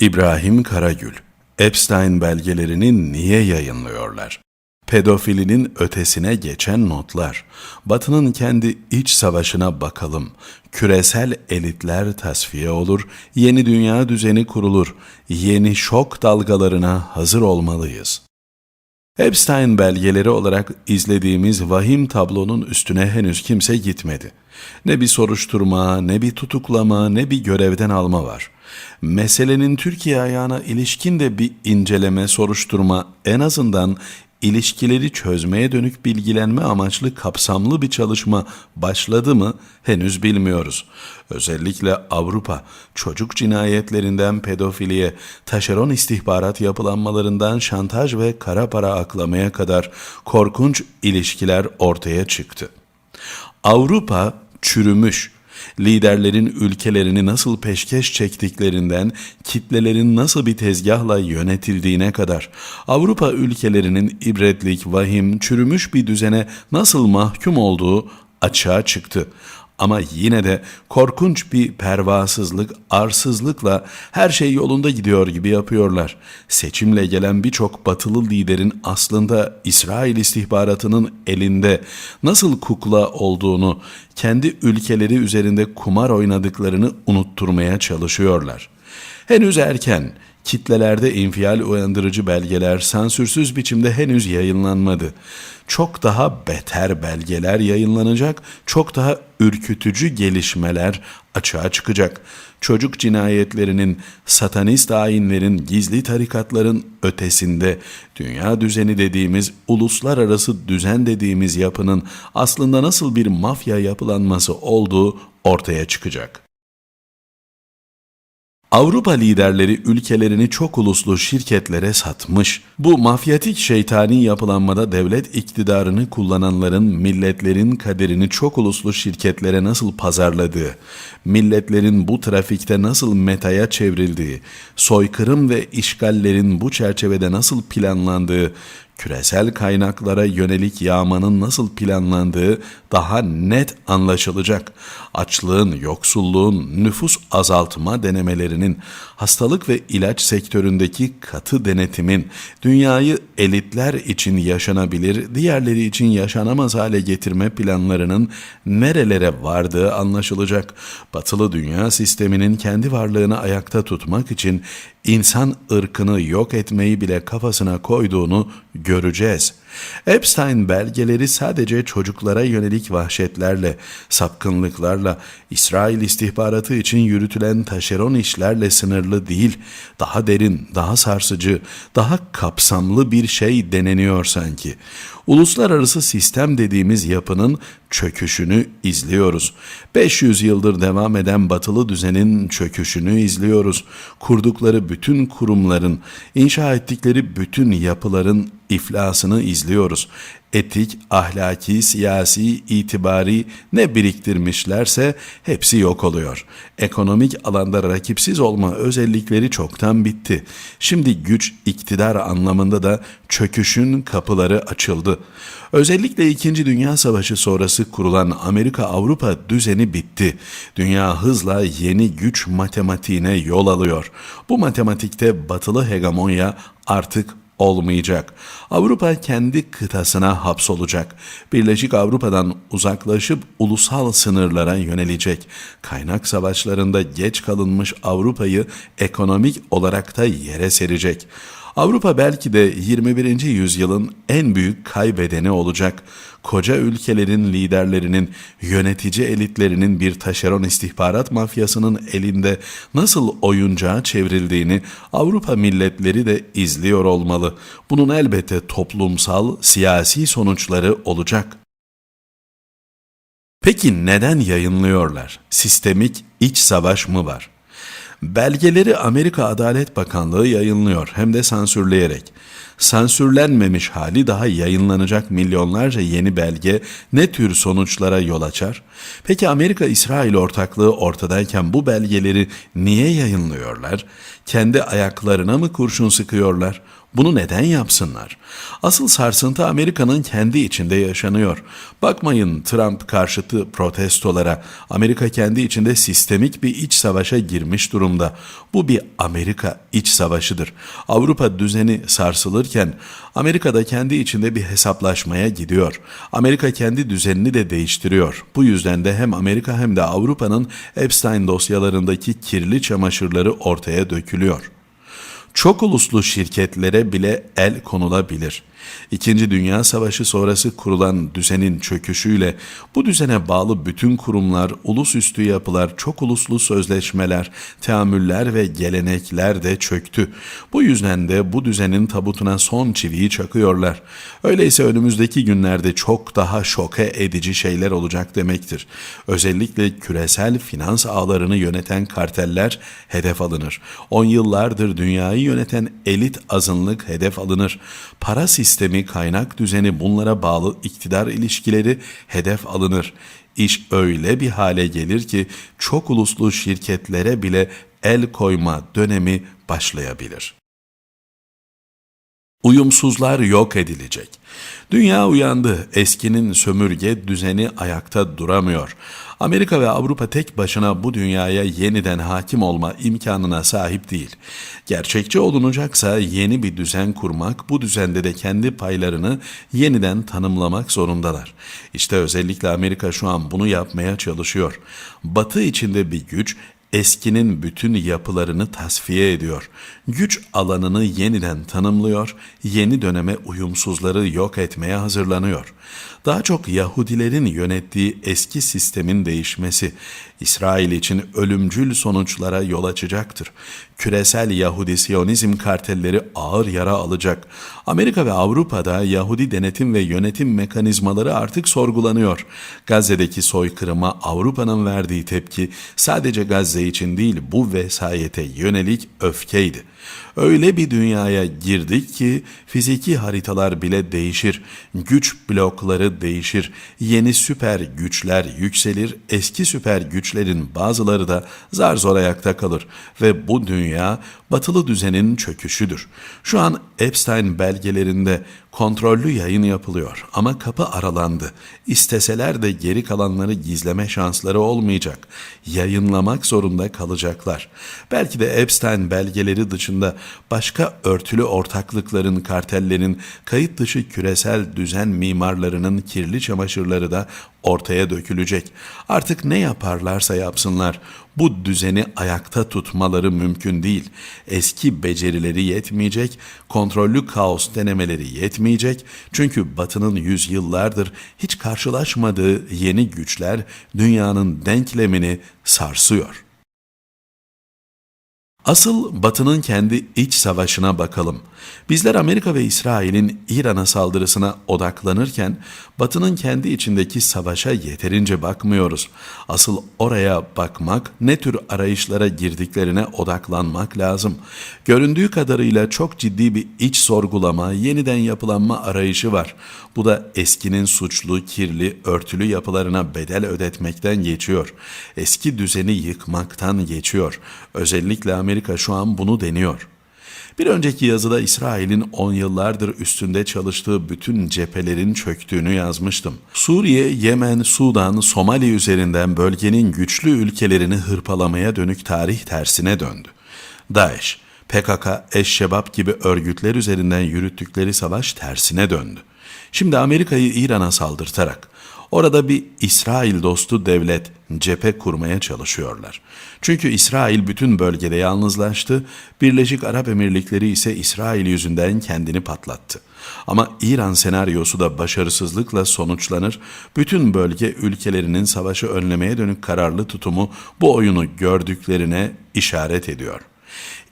İbrahim Karagül, Epstein belgelerini niye yayınlıyorlar? Pedofilinin ötesine geçen notlar. Batı'nın kendi iç savaşına bakalım. Küresel elitler tasfiye olur, yeni dünya düzeni kurulur. Yeni şok dalgalarına hazır olmalıyız. Epstein belgeleri olarak izlediğimiz vahim tablonun üstüne henüz kimse gitmedi. Ne bir soruşturma, ne bir tutuklama, ne bir görevden alma var. Meselenin Türkiye ayağına ilişkin de bir inceleme, soruşturma, en azından ilişkileri çözmeye dönük bilgilenme amaçlı kapsamlı bir çalışma başladı mı henüz bilmiyoruz. Özellikle Avrupa çocuk cinayetlerinden pedofiliye, taşeron istihbarat yapılanmalarından şantaj ve kara para aklamaya kadar korkunç ilişkiler ortaya çıktı. Avrupa çürümüş. Liderlerin ülkelerini nasıl peşkeş çektiklerinden, kitlelerin nasıl bir tezgahla yönetildiğine kadar, Avrupa ülkelerinin ibretlik, vahim, çürümüş bir düzene nasıl mahkum olduğu açığa çıktı. Ama yine de korkunç bir pervasızlık, arsızlıkla her şey yolunda gidiyor gibi yapıyorlar. Seçimle gelen birçok batılı liderin aslında İsrail istihbaratının elinde nasıl kukla olduğunu, kendi ülkeleri üzerinde kumar oynadıklarını unutturmaya çalışıyorlar. Henüz erken, kitlelerde infial uyandırıcı belgeler sansürsüz biçimde henüz yayınlanmadı. Çok daha beter belgeler yayınlanacak, çok daha ürkütücü gelişmeler açığa çıkacak. Çocuk cinayetlerinin, satanist ayinlerin, gizli tarikatların ötesinde dünya düzeni dediğimiz, uluslararası düzen dediğimiz yapının aslında nasıl bir mafya yapılanması olduğu ortaya çıkacak. Avrupa liderleri ülkelerini çok uluslu şirketlere satmış. Bu mafyatik şeytani yapılanmada devlet iktidarını kullananların milletlerin kaderini çok uluslu şirketlere nasıl pazarladığı, milletlerin bu trafikte nasıl metaya çevrildiği, soykırım ve işgallerin bu çerçevede nasıl planlandığı, küresel kaynaklara yönelik yağmanın nasıl planlandığı daha net anlaşılacak. Açlığın, yoksulluğun, nüfus azaltma denemelerinin, hastalık ve ilaç sektöründeki katı denetimin, dünyayı elitler için yaşanabilir, diğerleri için yaşanamaz hale getirme planlarının nerelere vardığı anlaşılacak. Batılı dünya sisteminin kendi varlığını ayakta tutmak için insan ırkını yok etmeyi bile kafasına koyduğunu göreceğiz. Epstein belgeleri sadece çocuklara yönelik vahşetlerle, sapkınlıklarla, İsrail istihbaratı için yürütülen taşeron işlerle sınırlı değil, daha derin, daha sarsıcı, daha kapsamlı bir şey deneniyor sanki. Uluslararası sistem dediğimiz yapının çöküşünü izliyoruz. 500 yıldır devam eden batılı düzenin çöküşünü izliyoruz. Kurdukları bütün kurumların, inşa ettikleri bütün yapıların iflasını izliyoruz. Etik, ahlaki, siyasi, itibari ne biriktirmişlerse hepsi yok oluyor. Ekonomik alanda rakipsiz olma özellikleri çoktan bitti. Şimdi güç, iktidar anlamında da çöküşün kapıları açıldı. Özellikle 2. Dünya Savaşı sonrası kurulan Amerika-Avrupa düzeni bitti. Dünya hızla yeni güç matematiğine yol alıyor. Bu matematikte batılı hegemonya artık olmayacak. Avrupa kendi kıtasına hapsolacak. Birleşik Avrupa'dan uzaklaşıp ulusal sınırlara yönelecek. Kaynak savaşlarında geç kalınmış Avrupa'yı ekonomik olarak da yere serecek. Avrupa belki de 21. yüzyılın en büyük kaybedeni olacak. Koca ülkelerin liderlerinin, yönetici elitlerinin bir taşeron istihbarat mafyasının elinde nasıl oyuncağa çevrildiğini Avrupa milletleri de izliyor olmalı. Bunun elbette toplumsal, siyasi sonuçları olacak. Peki neden yayınlıyorlar? Sistemik iç savaş mı var? Belgeleri Amerika Adalet Bakanlığı yayınlıyor hem de sansürleyerek. Sansürlenmemiş hali daha yayınlanacak milyonlarca yeni belge ne tür sonuçlara yol açar? Peki Amerika-İsrail ortaklığı ortadayken bu belgeleri niye yayınlıyorlar? Kendi ayaklarına mı kurşun sıkıyorlar? Bunu neden yapsınlar? Asıl sarsıntı Amerika'nın kendi içinde yaşanıyor. Bakmayın Trump karşıtı protestolara. Amerika kendi içinde sistemik bir iç savaşa girmiş durumda. Bu bir Amerika iç savaşıdır. Avrupa düzeni sarsılırken Amerika da kendi içinde bir hesaplaşmaya gidiyor. Amerika kendi düzenini de değiştiriyor. Bu yüzden de hem Amerika hem de Avrupa'nın Epstein dosyalarındaki kirli çamaşırları ortaya dökülüyor çok uluslu şirketlere bile el konulabilir. İkinci Dünya Savaşı sonrası kurulan düzenin çöküşüyle bu düzene bağlı bütün kurumlar, ulusüstü yapılar, çok uluslu sözleşmeler, teamüller ve gelenekler de çöktü. Bu yüzden de bu düzenin tabutuna son çiviyi çakıyorlar. Öyleyse önümüzdeki günlerde çok daha şoke edici şeyler olacak demektir. Özellikle küresel finans ağlarını yöneten karteller hedef alınır. On yıllardır dünyayı yöneten elit azınlık hedef alınır. Para sistemi, kaynak düzeni bunlara bağlı iktidar ilişkileri hedef alınır. İş öyle bir hale gelir ki çok uluslu şirketlere bile el koyma dönemi başlayabilir. Uyumsuzlar yok edilecek. Dünya uyandı. Eskinin sömürge düzeni ayakta duramıyor. Amerika ve Avrupa tek başına bu dünyaya yeniden hakim olma imkanına sahip değil. Gerçekçi olunacaksa yeni bir düzen kurmak, bu düzende de kendi paylarını yeniden tanımlamak zorundalar. İşte özellikle Amerika şu an bunu yapmaya çalışıyor. Batı içinde bir güç eskinin bütün yapılarını tasfiye ediyor. Güç alanını yeniden tanımlıyor, yeni döneme uyumsuzları yok etmeye hazırlanıyor. Daha çok Yahudilerin yönettiği eski sistemin değişmesi İsrail için ölümcül sonuçlara yol açacaktır. Küresel Yahudi Siyonizm kartelleri ağır yara alacak. Amerika ve Avrupa'da Yahudi denetim ve yönetim mekanizmaları artık sorgulanıyor. Gazze'deki soykırıma Avrupa'nın verdiği tepki sadece Gazze için değil bu vesayete yönelik öfkeydi. Öyle bir dünyaya girdik ki fiziki haritalar bile değişir, güç blokları değişir, yeni süper güçler yükselir, eski süper güçlerin bazıları da zar zor ayakta kalır ve bu dünya batılı düzenin çöküşüdür. Şu an Epstein belgelerinde kontrollü yayın yapılıyor ama kapı aralandı. İsteseler de geri kalanları gizleme şansları olmayacak. Yayınlamak zorunda kalacaklar. Belki de Epstein belgeleri dışında başka örtülü ortaklıkların, kartellerin, kayıt dışı küresel düzen mimarlarının kirli çamaşırları da ortaya dökülecek. Artık ne yaparlarsa yapsınlar bu düzeni ayakta tutmaları mümkün değil. Eski becerileri yetmeyecek, kontrollü kaos denemeleri yetmeyecek. Çünkü Batı'nın yüzyıllardır hiç karşılaşmadığı yeni güçler dünyanın denklemini sarsıyor.'' Asıl Batı'nın kendi iç savaşına bakalım. Bizler Amerika ve İsrail'in İran'a saldırısına odaklanırken Batı'nın kendi içindeki savaşa yeterince bakmıyoruz. Asıl oraya bakmak, ne tür arayışlara girdiklerine odaklanmak lazım. Göründüğü kadarıyla çok ciddi bir iç sorgulama, yeniden yapılanma arayışı var. Bu da eskinin suçlu, kirli, örtülü yapılarına bedel ödetmekten geçiyor. Eski düzeni yıkmaktan geçiyor. Özellikle Amerika şu an bunu deniyor. Bir önceki yazıda İsrail'in 10 yıllardır üstünde çalıştığı bütün cephelerin çöktüğünü yazmıştım. Suriye, Yemen, Sudan, Somali üzerinden bölgenin güçlü ülkelerini hırpalamaya dönük tarih tersine döndü. Daesh, PKK, Eşşebab gibi örgütler üzerinden yürüttükleri savaş tersine döndü. Şimdi Amerika'yı İran'a saldırtarak orada bir İsrail dostu devlet cephe kurmaya çalışıyorlar. Çünkü İsrail bütün bölgede yalnızlaştı, Birleşik Arap Emirlikleri ise İsrail yüzünden kendini patlattı. Ama İran senaryosu da başarısızlıkla sonuçlanır, bütün bölge ülkelerinin savaşı önlemeye dönük kararlı tutumu bu oyunu gördüklerine işaret ediyor.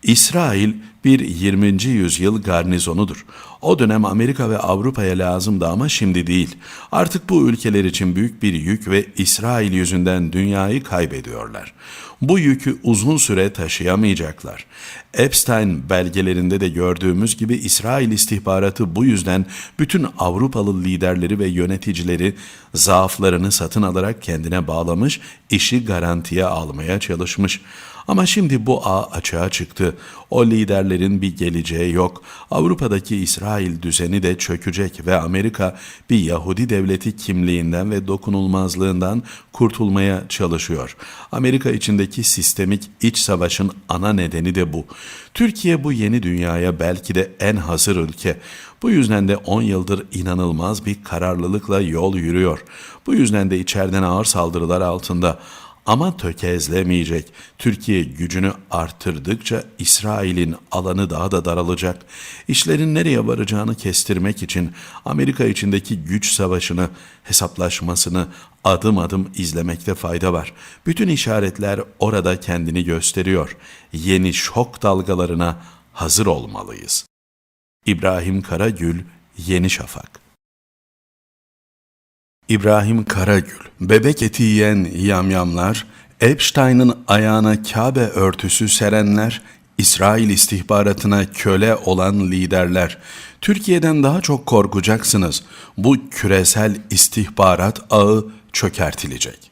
İsrail bir 20. yüzyıl garnizonudur. O dönem Amerika ve Avrupa'ya lazımdı ama şimdi değil. Artık bu ülkeler için büyük bir yük ve İsrail yüzünden dünyayı kaybediyorlar. Bu yükü uzun süre taşıyamayacaklar. Epstein belgelerinde de gördüğümüz gibi İsrail istihbaratı bu yüzden bütün Avrupalı liderleri ve yöneticileri zaaflarını satın alarak kendine bağlamış, işi garantiye almaya çalışmış. Ama şimdi bu ağ açığa çıktı. O liderlerin bir geleceği yok. Avrupa'daki İsrail düzeni de çökecek ve Amerika bir Yahudi devleti kimliğinden ve dokunulmazlığından kurtulmaya çalışıyor. Amerika içindeki sistemik iç savaşın ana nedeni de bu. Türkiye bu yeni dünyaya belki de en hazır ülke. Bu yüzden de 10 yıldır inanılmaz bir kararlılıkla yol yürüyor. Bu yüzden de içeriden ağır saldırılar altında ama tökezlemeyecek. Türkiye gücünü artırdıkça İsrail'in alanı daha da daralacak. İşlerin nereye varacağını kestirmek için Amerika içindeki güç savaşını, hesaplaşmasını adım adım izlemekte fayda var. Bütün işaretler orada kendini gösteriyor. Yeni şok dalgalarına hazır olmalıyız. İbrahim Karagül, Yeni Şafak İbrahim Karagül, bebek eti yiyen yamyamlar, Epstein'ın ayağına Kabe örtüsü serenler, İsrail istihbaratına köle olan liderler, Türkiye'den daha çok korkacaksınız. Bu küresel istihbarat ağı çökertilecek.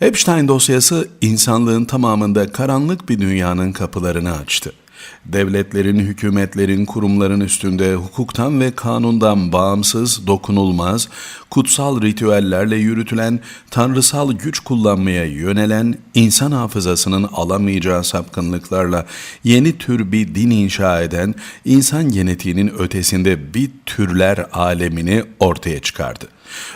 Epstein dosyası insanlığın tamamında karanlık bir dünyanın kapılarını açtı devletlerin, hükümetlerin, kurumların üstünde hukuktan ve kanundan bağımsız, dokunulmaz, kutsal ritüellerle yürütülen, tanrısal güç kullanmaya yönelen, insan hafızasının alamayacağı sapkınlıklarla yeni tür bir din inşa eden, insan genetiğinin ötesinde bir türler alemini ortaya çıkardı.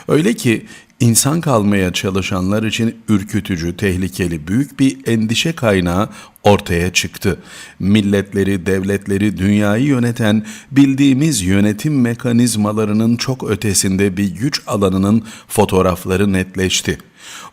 Öyle ki İnsan kalmaya çalışanlar için ürkütücü, tehlikeli, büyük bir endişe kaynağı ortaya çıktı. Milletleri, devletleri, dünyayı yöneten bildiğimiz yönetim mekanizmalarının çok ötesinde bir güç alanının fotoğrafları netleşti.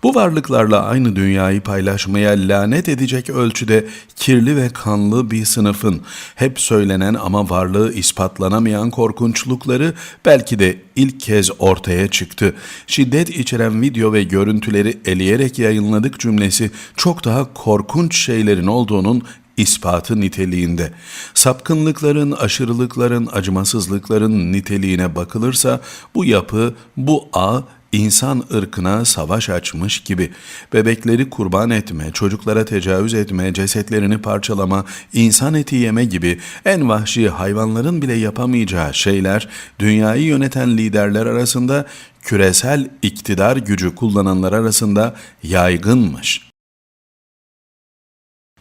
Bu varlıklarla aynı dünyayı paylaşmaya lanet edecek ölçüde kirli ve kanlı bir sınıfın hep söylenen ama varlığı ispatlanamayan korkunçlukları belki de ilk kez ortaya çıktı. Şiddet içeren video ve görüntüleri eleyerek yayınladık cümlesi çok daha korkunç şeylerin olduğunun ispatı niteliğinde. Sapkınlıkların, aşırılıkların, acımasızlıkların niteliğine bakılırsa bu yapı, bu ağ insan ırkına savaş açmış gibi bebekleri kurban etme, çocuklara tecavüz etme, cesetlerini parçalama, insan eti yeme gibi en vahşi hayvanların bile yapamayacağı şeyler dünyayı yöneten liderler arasında küresel iktidar gücü kullananlar arasında yaygınmış.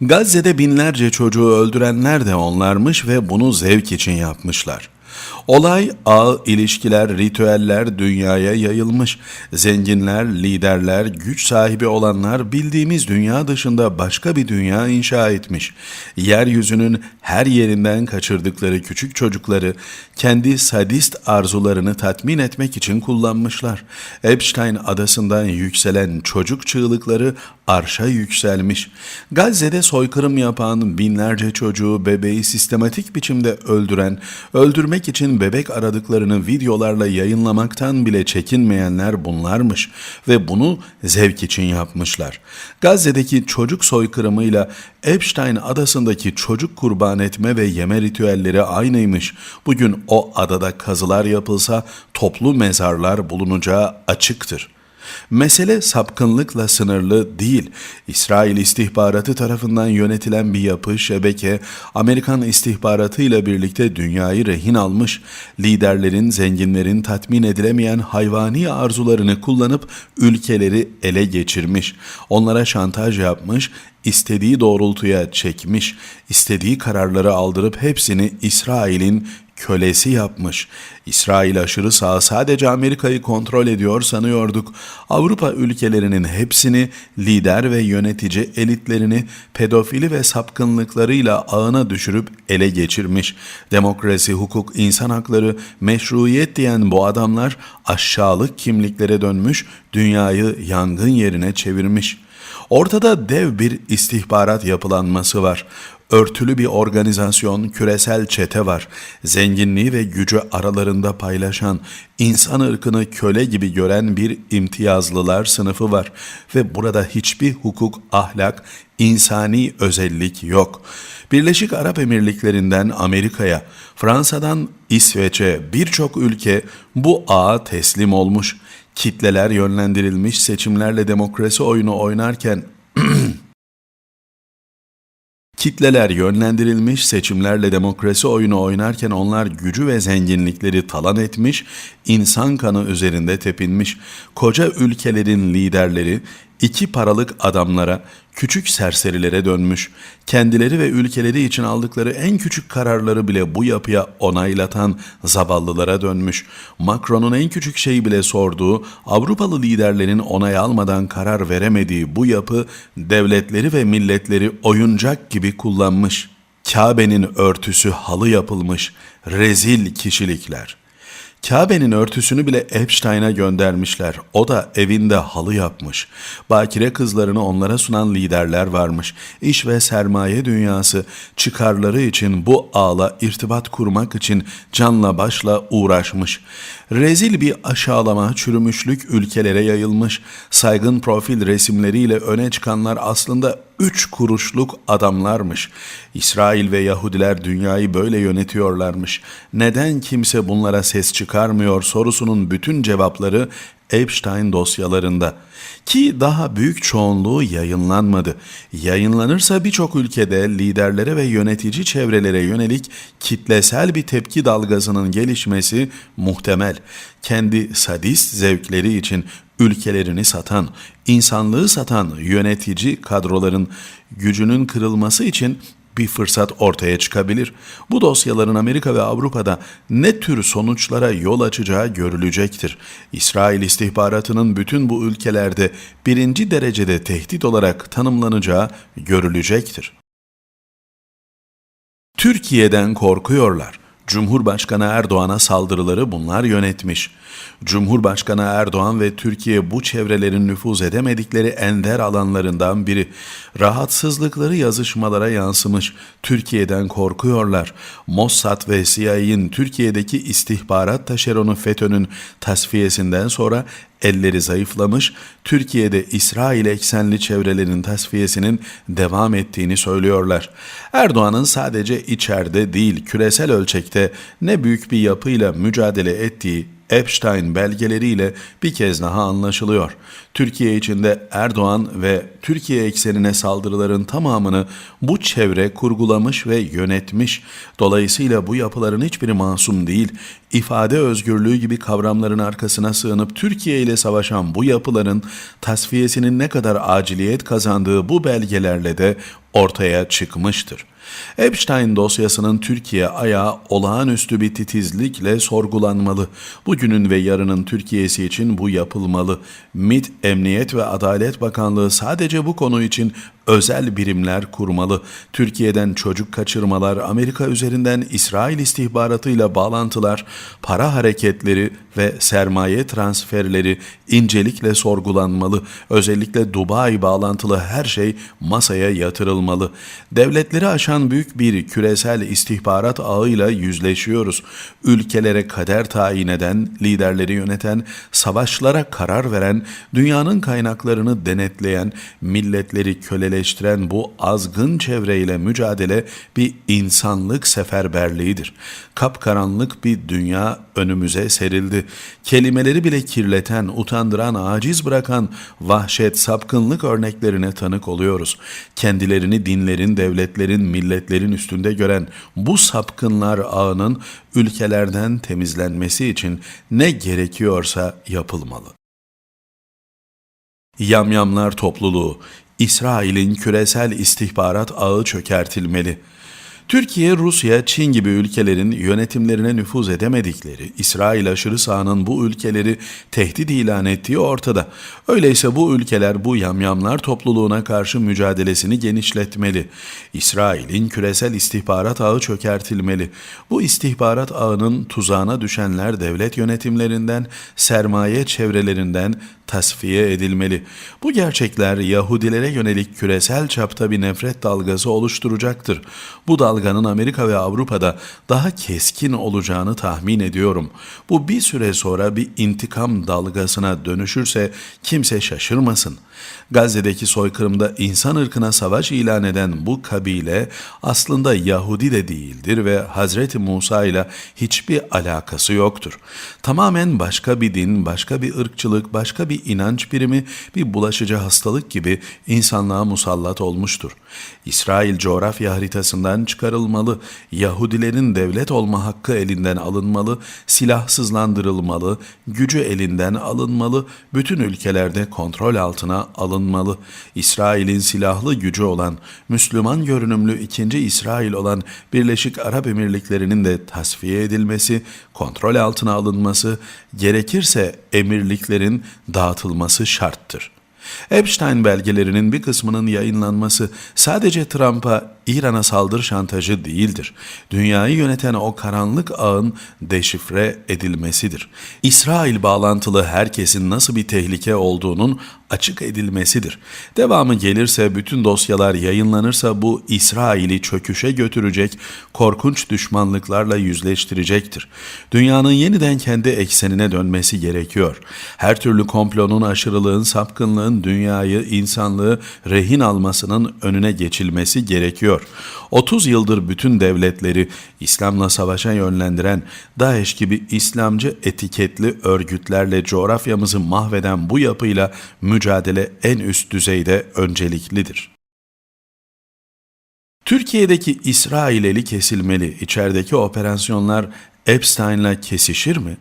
Gazze'de binlerce çocuğu öldürenler de onlarmış ve bunu zevk için yapmışlar. Olay, ağ, ilişkiler, ritüeller dünyaya yayılmış. Zenginler, liderler, güç sahibi olanlar bildiğimiz dünya dışında başka bir dünya inşa etmiş. Yeryüzünün her yerinden kaçırdıkları küçük çocukları kendi sadist arzularını tatmin etmek için kullanmışlar. Epstein adasından yükselen çocuk çığlıkları arşa yükselmiş. Gazze'de soykırım yapan binlerce çocuğu bebeği sistematik biçimde öldüren, öldürmek için bebek aradıklarını videolarla yayınlamaktan bile çekinmeyenler bunlarmış ve bunu zevk için yapmışlar. Gazze'deki çocuk soykırımıyla Epstein adasındaki çocuk kurban etme ve yeme ritüelleri aynıymış. Bugün o adada kazılar yapılsa toplu mezarlar bulunacağı açıktır.'' Mesele sapkınlıkla sınırlı değil. İsrail istihbaratı tarafından yönetilen bir yapı, şebeke, Amerikan istihbaratıyla birlikte dünyayı rehin almış, liderlerin, zenginlerin tatmin edilemeyen hayvani arzularını kullanıp ülkeleri ele geçirmiş, onlara şantaj yapmış, istediği doğrultuya çekmiş, istediği kararları aldırıp hepsini İsrail'in kölesi yapmış. İsrail aşırı sağ sadece Amerika'yı kontrol ediyor sanıyorduk. Avrupa ülkelerinin hepsini lider ve yönetici elitlerini pedofili ve sapkınlıklarıyla ağına düşürüp ele geçirmiş. Demokrasi, hukuk, insan hakları, meşruiyet diyen bu adamlar aşağılık kimliklere dönmüş, dünyayı yangın yerine çevirmiş.'' Ortada dev bir istihbarat yapılanması var. Örtülü bir organizasyon, küresel çete var. Zenginliği ve gücü aralarında paylaşan, insan ırkını köle gibi gören bir imtiyazlılar sınıfı var. Ve burada hiçbir hukuk, ahlak, insani özellik yok. Birleşik Arap Emirlikleri'nden Amerika'ya, Fransa'dan İsveç'e birçok ülke bu ağa teslim olmuş. Kitleler yönlendirilmiş seçimlerle demokrasi oyunu oynarken Kitleler yönlendirilmiş seçimlerle demokrasi oyunu oynarken onlar gücü ve zenginlikleri talan etmiş, insan kanı üzerinde tepinmiş, koca ülkelerin liderleri iki paralık adamlara, küçük serserilere dönmüş, kendileri ve ülkeleri için aldıkları en küçük kararları bile bu yapıya onaylatan zavallılara dönmüş. Macron'un en küçük şeyi bile sorduğu, Avrupalı liderlerin onay almadan karar veremediği bu yapı devletleri ve milletleri oyuncak gibi kullanmış. Kabe'nin örtüsü halı yapılmış rezil kişilikler.'' Kabe'nin örtüsünü bile Epstein'a göndermişler. O da evinde halı yapmış. Bakire kızlarını onlara sunan liderler varmış. İş ve sermaye dünyası çıkarları için bu ağla irtibat kurmak için canla başla uğraşmış. Rezil bir aşağılama, çürümüşlük ülkelere yayılmış. Saygın profil resimleriyle öne çıkanlar aslında üç kuruşluk adamlarmış. İsrail ve Yahudiler dünyayı böyle yönetiyorlarmış. Neden kimse bunlara ses çıkarmıyor sorusunun bütün cevapları Epstein dosyalarında ki daha büyük çoğunluğu yayınlanmadı. Yayınlanırsa birçok ülkede liderlere ve yönetici çevrelere yönelik kitlesel bir tepki dalgasının gelişmesi muhtemel. Kendi sadist zevkleri için ülkelerini satan, insanlığı satan yönetici kadroların gücünün kırılması için bir fırsat ortaya çıkabilir. Bu dosyaların Amerika ve Avrupa'da ne tür sonuçlara yol açacağı görülecektir. İsrail istihbaratının bütün bu ülkelerde birinci derecede tehdit olarak tanımlanacağı görülecektir. Türkiye'den korkuyorlar. Cumhurbaşkanı Erdoğan'a saldırıları bunlar yönetmiş. Cumhurbaşkanı Erdoğan ve Türkiye bu çevrelerin nüfuz edemedikleri ender alanlarından biri. Rahatsızlıkları yazışmalara yansımış. Türkiye'den korkuyorlar. Mossad ve CIA'in Türkiye'deki istihbarat taşeronu FETÖ'nün tasfiyesinden sonra elleri zayıflamış, Türkiye'de İsrail eksenli çevrelerin tasfiyesinin devam ettiğini söylüyorlar. Erdoğan'ın sadece içeride değil küresel ölçekte ne büyük bir yapıyla mücadele ettiği Epstein belgeleriyle bir kez daha anlaşılıyor. Türkiye içinde Erdoğan ve Türkiye eksenine saldırıların tamamını bu çevre kurgulamış ve yönetmiş. Dolayısıyla bu yapıların hiçbiri masum değil. İfade özgürlüğü gibi kavramların arkasına sığınıp Türkiye ile savaşan bu yapıların tasfiyesinin ne kadar aciliyet kazandığı bu belgelerle de ortaya çıkmıştır. Epstein dosyasının Türkiye ayağı olağanüstü bir titizlikle sorgulanmalı. Bugünün ve yarının Türkiye'si için bu yapılmalı. MİT, Emniyet ve Adalet Bakanlığı sadece bu konu için özel birimler kurmalı. Türkiye'den çocuk kaçırmalar, Amerika üzerinden İsrail istihbaratıyla bağlantılar, para hareketleri ve sermaye transferleri incelikle sorgulanmalı. Özellikle Dubai bağlantılı her şey masaya yatırılmalı. Devletleri aşan büyük bir küresel istihbarat ağıyla yüzleşiyoruz. Ülkelere kader tayin eden, liderleri yöneten, savaşlara karar veren, dünyanın kaynaklarını denetleyen, milletleri köleleştiren, gerçekleştiren bu azgın çevreyle mücadele bir insanlık seferberliğidir. Kapkaranlık bir dünya önümüze serildi. Kelimeleri bile kirleten, utandıran, aciz bırakan vahşet, sapkınlık örneklerine tanık oluyoruz. Kendilerini dinlerin, devletlerin, milletlerin üstünde gören bu sapkınlar ağının ülkelerden temizlenmesi için ne gerekiyorsa yapılmalı. Yamyamlar topluluğu İsrail'in küresel istihbarat ağı çökertilmeli. Türkiye, Rusya, Çin gibi ülkelerin yönetimlerine nüfuz edemedikleri, İsrail aşırı sağının bu ülkeleri tehdit ilan ettiği ortada. Öyleyse bu ülkeler bu yamyamlar topluluğuna karşı mücadelesini genişletmeli. İsrail'in küresel istihbarat ağı çökertilmeli. Bu istihbarat ağının tuzağına düşenler devlet yönetimlerinden, sermaye çevrelerinden tasfiye edilmeli. Bu gerçekler Yahudilere yönelik küresel çapta bir nefret dalgası oluşturacaktır. Bu dalganın Amerika ve Avrupa'da daha keskin olacağını tahmin ediyorum. Bu bir süre sonra bir intikam dalgasına dönüşürse kimse şaşırmasın. Gazze'deki soykırımda insan ırkına savaş ilan eden bu kabile aslında Yahudi de değildir ve Hazreti Musa ile hiçbir alakası yoktur. Tamamen başka bir din, başka bir ırkçılık, başka bir inanç birimi, bir bulaşıcı hastalık gibi insanlığa musallat olmuştur. İsrail coğrafya haritasından çıkarılmalı, Yahudilerin devlet olma hakkı elinden alınmalı, silahsızlandırılmalı, gücü elinden alınmalı, bütün ülkelerde kontrol altına alınmalı. İsrail'in silahlı gücü olan, Müslüman görünümlü ikinci İsrail olan Birleşik Arap Emirlikleri'nin de tasfiye edilmesi, kontrol altına alınması, gerekirse emirliklerin dağıtılması şarttır. Epstein belgelerinin bir kısmının yayınlanması sadece Trump'a İran'a saldırı şantajı değildir. Dünyayı yöneten o karanlık ağın deşifre edilmesidir. İsrail bağlantılı herkesin nasıl bir tehlike olduğunun açık edilmesidir. Devamı gelirse bütün dosyalar yayınlanırsa bu İsrail'i çöküşe götürecek, korkunç düşmanlıklarla yüzleştirecektir. Dünyanın yeniden kendi eksenine dönmesi gerekiyor. Her türlü komplonun, aşırılığın, sapkınlığın dünyayı, insanlığı rehin almasının önüne geçilmesi gerekiyor. 30 yıldır bütün devletleri İslam'la savaşa yönlendiren DAEŞ gibi İslamcı etiketli örgütlerle coğrafyamızı mahveden bu yapıyla mücadele en üst düzeyde önceliklidir. Türkiye'deki İsrail eli kesilmeli, içerideki operasyonlar Epstein'la kesişir mi?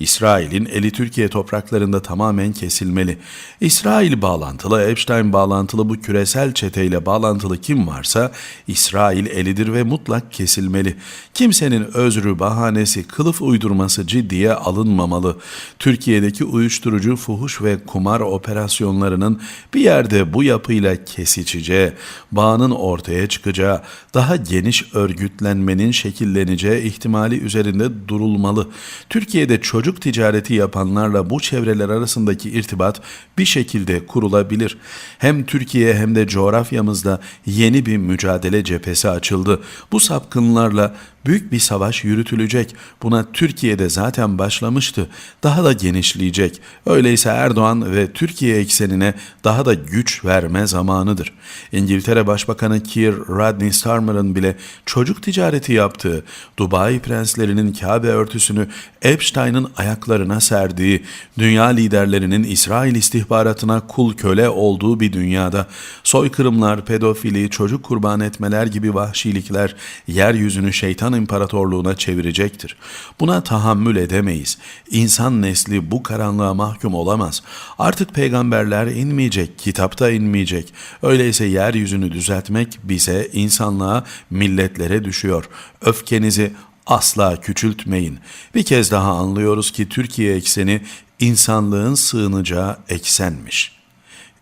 İsrail'in eli Türkiye topraklarında tamamen kesilmeli. İsrail bağlantılı, Epstein bağlantılı bu küresel çeteyle bağlantılı kim varsa İsrail elidir ve mutlak kesilmeli. Kimsenin özrü, bahanesi, kılıf uydurması ciddiye alınmamalı. Türkiye'deki uyuşturucu, fuhuş ve kumar operasyonlarının bir yerde bu yapıyla kesişeceği, bağının ortaya çıkacağı, daha geniş örgütlenmenin şekilleneceği ihtimali üzerinde durulmalı. Türkiye'de çocuk ticareti yapanlarla bu çevreler arasındaki irtibat bir şekilde kurulabilir. Hem Türkiye hem de coğrafyamızda yeni bir mücadele cephesi açıldı. Bu sapkınlarla büyük bir savaş yürütülecek. Buna Türkiye'de zaten başlamıştı. Daha da genişleyecek. Öyleyse Erdoğan ve Türkiye eksenine daha da güç verme zamanıdır. İngiltere Başbakanı Keir Rodney Starmer'ın bile çocuk ticareti yaptığı, Dubai prenslerinin Kabe örtüsünü Epstein'ın ayaklarına serdiği, dünya liderlerinin İsrail istihbaratına kul köle olduğu bir dünyada soykırımlar, pedofili, çocuk kurban etmeler gibi vahşilikler yeryüzünü şeytan imparatorluğuna çevirecektir. Buna tahammül edemeyiz. İnsan nesli bu karanlığa mahkum olamaz. Artık peygamberler inmeyecek, kitapta inmeyecek. Öyleyse yeryüzünü düzeltmek bize, insanlığa, milletlere düşüyor. Öfkenizi asla küçültmeyin. Bir kez daha anlıyoruz ki Türkiye ekseni insanlığın sığınacağı eksenmiş.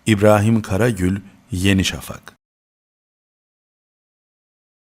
İbrahim Karagül, Yeni Şafak